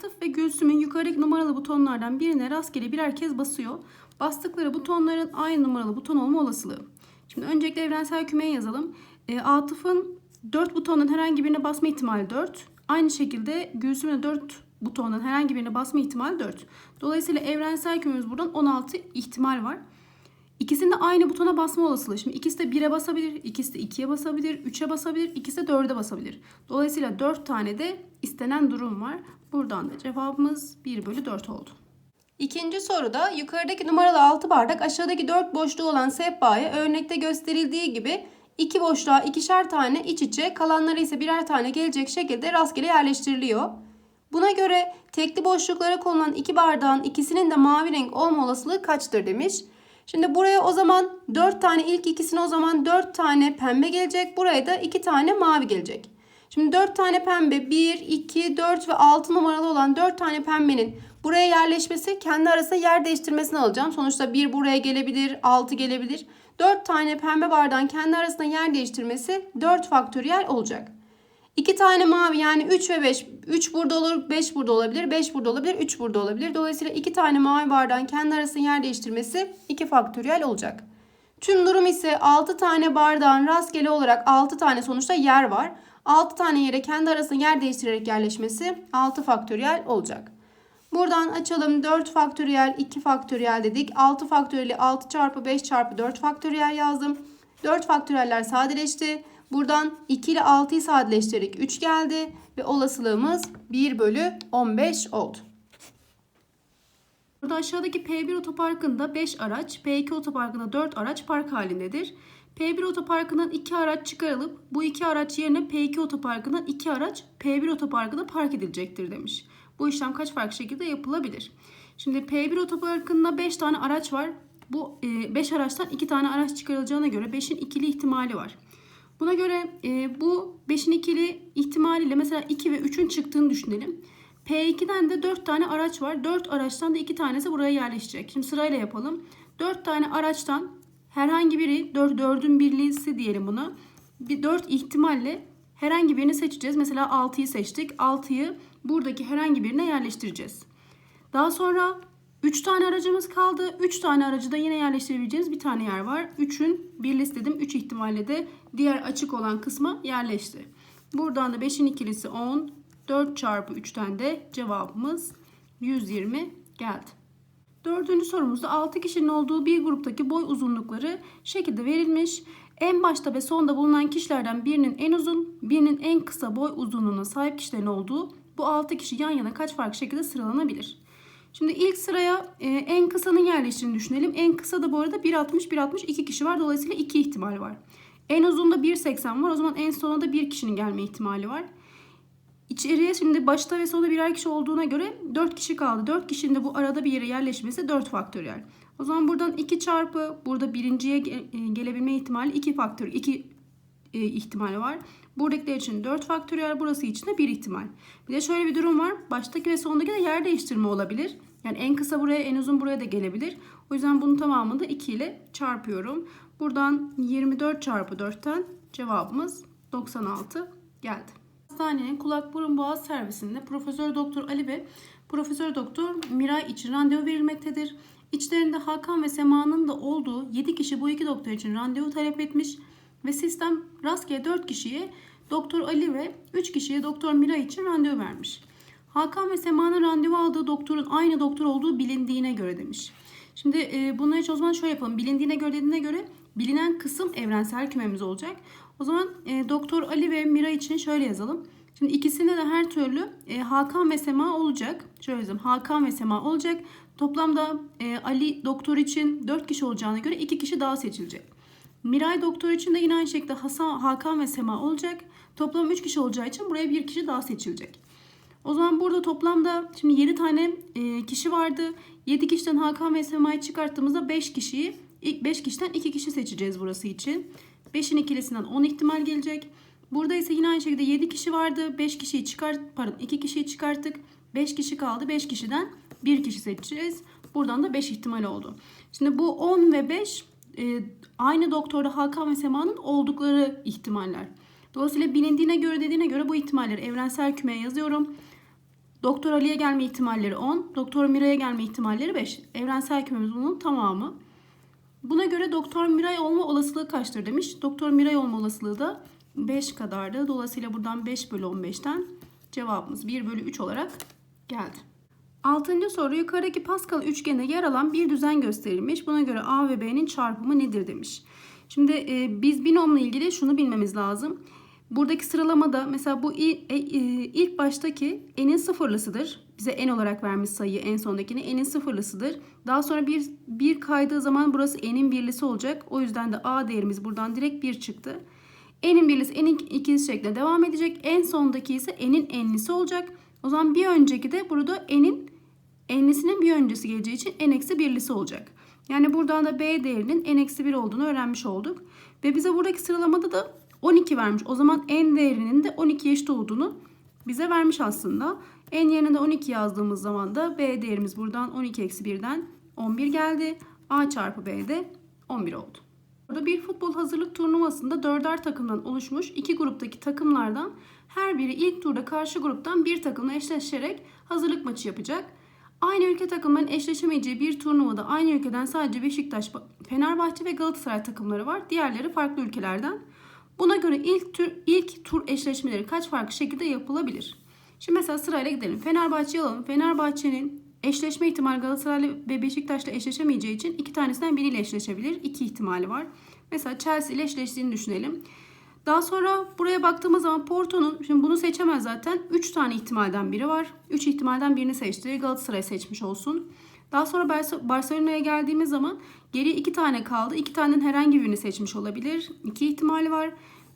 Atıf ve Gülsüm'ün yukarıdaki numaralı butonlardan birine rastgele birer kez basıyor. Bastıkları butonların aynı numaralı buton olma olasılığı. Şimdi öncelikle evrensel kümeye yazalım. E, Atıf'ın 4 butonun herhangi birine basma ihtimali 4. Aynı şekilde Gülsüm'ün de 4 butonun herhangi birine basma ihtimali 4. Dolayısıyla evrensel kümemiz buradan 16 ihtimal var. İkisinin de aynı butona basma olasılığı. Şimdi ikisi de 1'e basabilir, ikisi de 2'ye basabilir, 3'e basabilir, ikisi de 4'e basabilir. Dolayısıyla 4 tane de istenen durum var. Buradan da cevabımız 1 bölü 4 oldu. İkinci soruda yukarıdaki numaralı 6 bardak aşağıdaki 4 boşluğu olan sehpaya örnekte gösterildiği gibi iki boşluğa ikişer tane iç içe kalanları ise birer tane gelecek şekilde rastgele yerleştiriliyor. Buna göre tekli boşluklara konulan iki bardağın ikisinin de mavi renk olma olasılığı kaçtır demiş. Şimdi buraya o zaman 4 tane ilk ikisine o zaman 4 tane pembe gelecek. Buraya da 2 tane mavi gelecek. Şimdi 4 tane pembe 1, 2, 4 ve 6 numaralı olan 4 tane pembenin buraya yerleşmesi kendi arasında yer değiştirmesini alacağım. Sonuçta 1 buraya gelebilir, 6 gelebilir. 4 tane pembe bardağın kendi arasında yer değiştirmesi 4 faktöriyel olacak. 2 tane mavi yani 3 ve 5. 3 burada olur, 5 burada olabilir, 5 burada olabilir, 3 burada olabilir. Dolayısıyla 2 tane mavi bardağın kendi arasında yer değiştirmesi 2 faktöriyel olacak. Tüm durum ise 6 tane bardağın rastgele olarak 6 tane sonuçta yer var. 6 tane yere kendi arasında yer değiştirerek yerleşmesi 6 faktöriyel olacak. Buradan açalım 4 faktöriyel 2 faktöriyel dedik. 6 faktöriyeli 6 çarpı 5 çarpı 4 faktöriyel yazdım. 4 faktöriyeller sadeleşti. Buradan 2 ile 6'yı sadeleştirerek 3 geldi. Ve olasılığımız 1 bölü 15 oldu. Burada aşağıdaki P1 otoparkında 5 araç, P2 otoparkında 4 araç park halindedir. P1 otoparkından 2 araç çıkarılıp bu 2 araç yerine P2 otoparkından 2 araç P1 otoparkında park edilecektir demiş. Bu işlem kaç farklı şekilde yapılabilir? Şimdi P1 otoparkında 5 tane araç var. Bu 5 araçtan 2 tane araç çıkarılacağına göre 5'in ikili ihtimali var. Buna göre e, bu 5'in ikili ihtimaliyle mesela 2 ve 3'ün çıktığını düşünelim. P2'den de 4 tane araç var. 4 araçtan da 2 tanesi buraya yerleşecek. Şimdi sırayla yapalım. 4 tane araçtan herhangi biri 4 4'ün birliğisi diyelim buna. Bir 4 ihtimalle herhangi birini seçeceğiz. Mesela 6'yı seçtik. 6'yı buradaki herhangi birine yerleştireceğiz. Daha sonra 3 tane aracımız kaldı. 3 tane aracı da yine yerleştirebileceğimiz bir tane yer var. 3'ün bir listedim. 3 ihtimalle de diğer açık olan kısma yerleşti. Buradan da 5'in ikilisi 10. 4 çarpı 3'ten de cevabımız 120 geldi. Dördüncü sorumuzda 6 kişinin olduğu bir gruptaki boy uzunlukları şekilde verilmiş. En başta ve sonda bulunan kişilerden birinin en uzun, birinin en kısa boy uzunluğuna sahip kişilerin olduğu bu 6 kişi yan yana kaç farklı şekilde sıralanabilir? Şimdi ilk sıraya e, en kısanın yerleştiğini düşünelim. En kısa da bu arada 1.60, 1.60 iki kişi var. Dolayısıyla iki ihtimal var. En uzunda 1.80 var. O zaman en sona da bir kişinin gelme ihtimali var. İçeriye şimdi başta ve sonunda birer kişi olduğuna göre 4 kişi kaldı. 4 kişinin de bu arada bir yere yerleşmesi 4 faktöriyel. O zaman buradan 2 çarpı burada birinciye ge- gelebilme ihtimali 2 faktör 2 e, ihtimali var. Buradakiler için 4 faktöriyel burası için de 1 ihtimal. Bir de şöyle bir durum var. Baştaki ve sondaki de yer değiştirme olabilir. Yani en kısa buraya en uzun buraya da gelebilir. O yüzden bunun tamamını da 2 ile çarpıyorum. Buradan 24 çarpı 4'ten cevabımız 96 geldi. Hastanenin kulak burun boğaz servisinde Profesör Doktor Ali ve Profesör Doktor Miray için randevu verilmektedir. İçlerinde Hakan ve Sema'nın da olduğu 7 kişi bu iki doktor için randevu talep etmiş ve sistem rastgele 4 kişiye Doktor Ali ve 3 kişiye Doktor Miray için randevu vermiş. Hakan ve Sema'nın randevu aldığı doktorun aynı doktor olduğu bilindiğine göre demiş. Şimdi e, bunları hiç o zaman şöyle yapalım. Bilindiğine göre dediğine göre bilinen kısım evrensel kümemiz olacak. O zaman e, Doktor Ali ve Mira için şöyle yazalım. Şimdi ikisinde de her türlü e, Hakan ve Sema olacak. Şöyle yazalım. Hakan ve Sema olacak. Toplamda e, Ali doktor için 4 kişi olacağına göre 2 kişi daha seçilecek. Miray doktor için de yine aynı şekilde Hasan, Hakan ve Sema olacak. Toplam 3 kişi olacağı için buraya bir kişi daha seçilecek. O zaman burada toplamda şimdi 7 tane e, kişi vardı. 7 kişiden Hakan ve Sema'yı çıkarttığımızda 5 kişiyi ilk 5 kişiden 2 kişi seçeceğiz burası için. 5'in ikilisinden 10 ihtimal gelecek. Burada ise yine aynı şekilde 7 kişi vardı. 5 kişiyi çıkart pardon 2 kişiyi çıkarttık. 5 kişi kaldı. 5 kişiden 1 kişi seçeceğiz. Buradan da 5 ihtimal oldu. Şimdi bu 10 ve 5 e, aynı doktorda Hakan ve Sema'nın oldukları ihtimaller. Dolayısıyla bilindiğine göre dediğine göre bu ihtimalleri evrensel kümeye yazıyorum. Doktor Ali'ye gelme ihtimalleri 10. Doktor Miray'a gelme ihtimalleri 5. Evrensel kümemiz bunun tamamı. Buna göre Doktor Miray olma olasılığı kaçtır demiş. Doktor Miray olma olasılığı da 5 kadardı. Dolayısıyla buradan 5 bölü 15'ten cevabımız 1 bölü 3 olarak geldi. Altıncı soru yukarıdaki Pascal üçgeninde yer alan bir düzen gösterilmiş. Buna göre A ve B'nin çarpımı nedir demiş. Şimdi e, biz binomla ilgili şunu bilmemiz lazım. Buradaki sıralamada mesela bu ilk, e, e, ilk baştaki n'in sıfırlısıdır. Bize n olarak vermiş sayıyı en sondakini n'in sıfırlısıdır. Daha sonra bir, bir kaydığı zaman burası n'in birlisi olacak. O yüzden de a değerimiz buradan direkt 1 çıktı. n'in birlisi n'in ikilisi şeklinde devam edecek. En sondaki ise n'in n'lisi olacak. O zaman bir önceki de burada n'in n'lisinin bir öncesi geleceği için n eksi birlisi olacak. Yani buradan da b değerinin n eksi 1 olduğunu öğrenmiş olduk. Ve bize buradaki sıralamada da 12 vermiş. O zaman n değerinin de 12 eşit olduğunu bize vermiş aslında. n yerine de 12 yazdığımız zaman da b değerimiz buradan 12 eksi 1'den 11 geldi. a çarpı b de 11 oldu. Burada bir futbol hazırlık turnuvasında dörder takımdan oluşmuş iki gruptaki takımlardan her biri ilk turda karşı gruptan bir takımla eşleşerek hazırlık maçı yapacak. Aynı ülke takımların eşleşemeyeceği bir turnuvada aynı ülkeden sadece Beşiktaş, Fenerbahçe ve Galatasaray takımları var. Diğerleri farklı ülkelerden. Buna göre ilk tur, ilk tur eşleşmeleri kaç farklı şekilde yapılabilir? Şimdi mesela sırayla gidelim. Fenerbahçe'yi alalım. Fenerbahçe'nin eşleşme ihtimali Galatasaray ve Beşiktaş'la eşleşemeyeceği için iki tanesinden biriyle eşleşebilir. İki ihtimali var. Mesela Chelsea ile eşleştiğini düşünelim. Daha sonra buraya baktığımız zaman Porto'nun, şimdi bunu seçemez zaten. 3 tane ihtimalden biri var. 3 ihtimalden birini seçti. Galatasaray seçmiş olsun. Daha sonra Barcelona'ya geldiğimiz zaman geriye 2 tane kaldı. 2 tanenin herhangi birini seçmiş olabilir. 2 ihtimali var.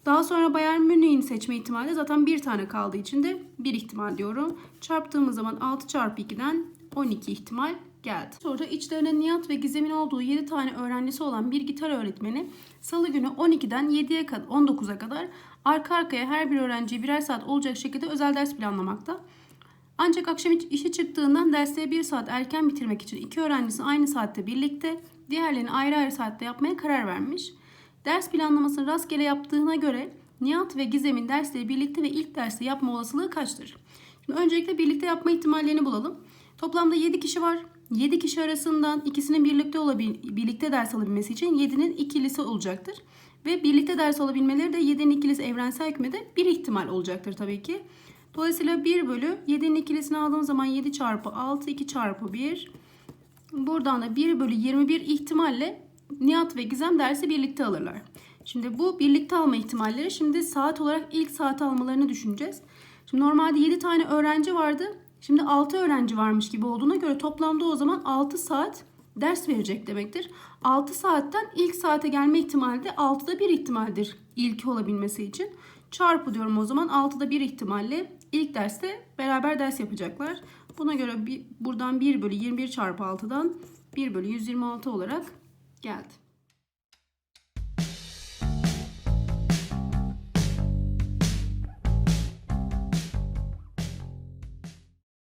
Daha sonra Bayern Münih'in seçme ihtimali zaten bir tane kaldığı için de bir ihtimal diyorum. Çarptığımız zaman 6 çarpı 2'den 12 ihtimal geldi. Sonra içlerinde Nihat ve Gizem'in olduğu 7 tane öğrencisi olan bir gitar öğretmeni salı günü 12'den 7'ye kadar 19'a kadar arka arkaya her bir öğrenciye birer saat olacak şekilde özel ders planlamakta. Ancak akşam işi çıktığından dersleri bir saat erken bitirmek için iki öğrencisi aynı saatte birlikte, diğerlerini ayrı ayrı saatte yapmaya karar vermiş. Ders planlamasını rastgele yaptığına göre Nihat ve Gizem'in dersleri birlikte ve ilk dersi yapma olasılığı kaçtır? Şimdi öncelikle birlikte yapma ihtimallerini bulalım. Toplamda 7 kişi var. 7 kişi arasından ikisinin birlikte olabil birlikte ders alabilmesi için 7'nin ikilisi olacaktır. Ve birlikte ders alabilmeleri de 7'nin ikilisi evrensel kümede bir ihtimal olacaktır tabii ki. Dolayısıyla 1 bölü 7'nin ikilisini aldığımız zaman 7 çarpı 6 2 çarpı 1. Buradan da 1 bölü 21 ihtimalle Nihat ve Gizem dersi birlikte alırlar. Şimdi bu birlikte alma ihtimalleri şimdi saat olarak ilk saat almalarını düşüneceğiz. Şimdi normalde 7 tane öğrenci vardı. Şimdi 6 öğrenci varmış gibi olduğuna göre toplamda o zaman 6 saat ders verecek demektir. 6 saatten ilk saate gelme ihtimali de 6'da 1 ihtimaldir ilki olabilmesi için. Çarpı diyorum o zaman 6'da 1 ihtimalle ilk derste beraber ders yapacaklar. Buna göre bir, buradan 1 bölü 21 çarpı 6'dan 1 bölü 126 olarak geldi.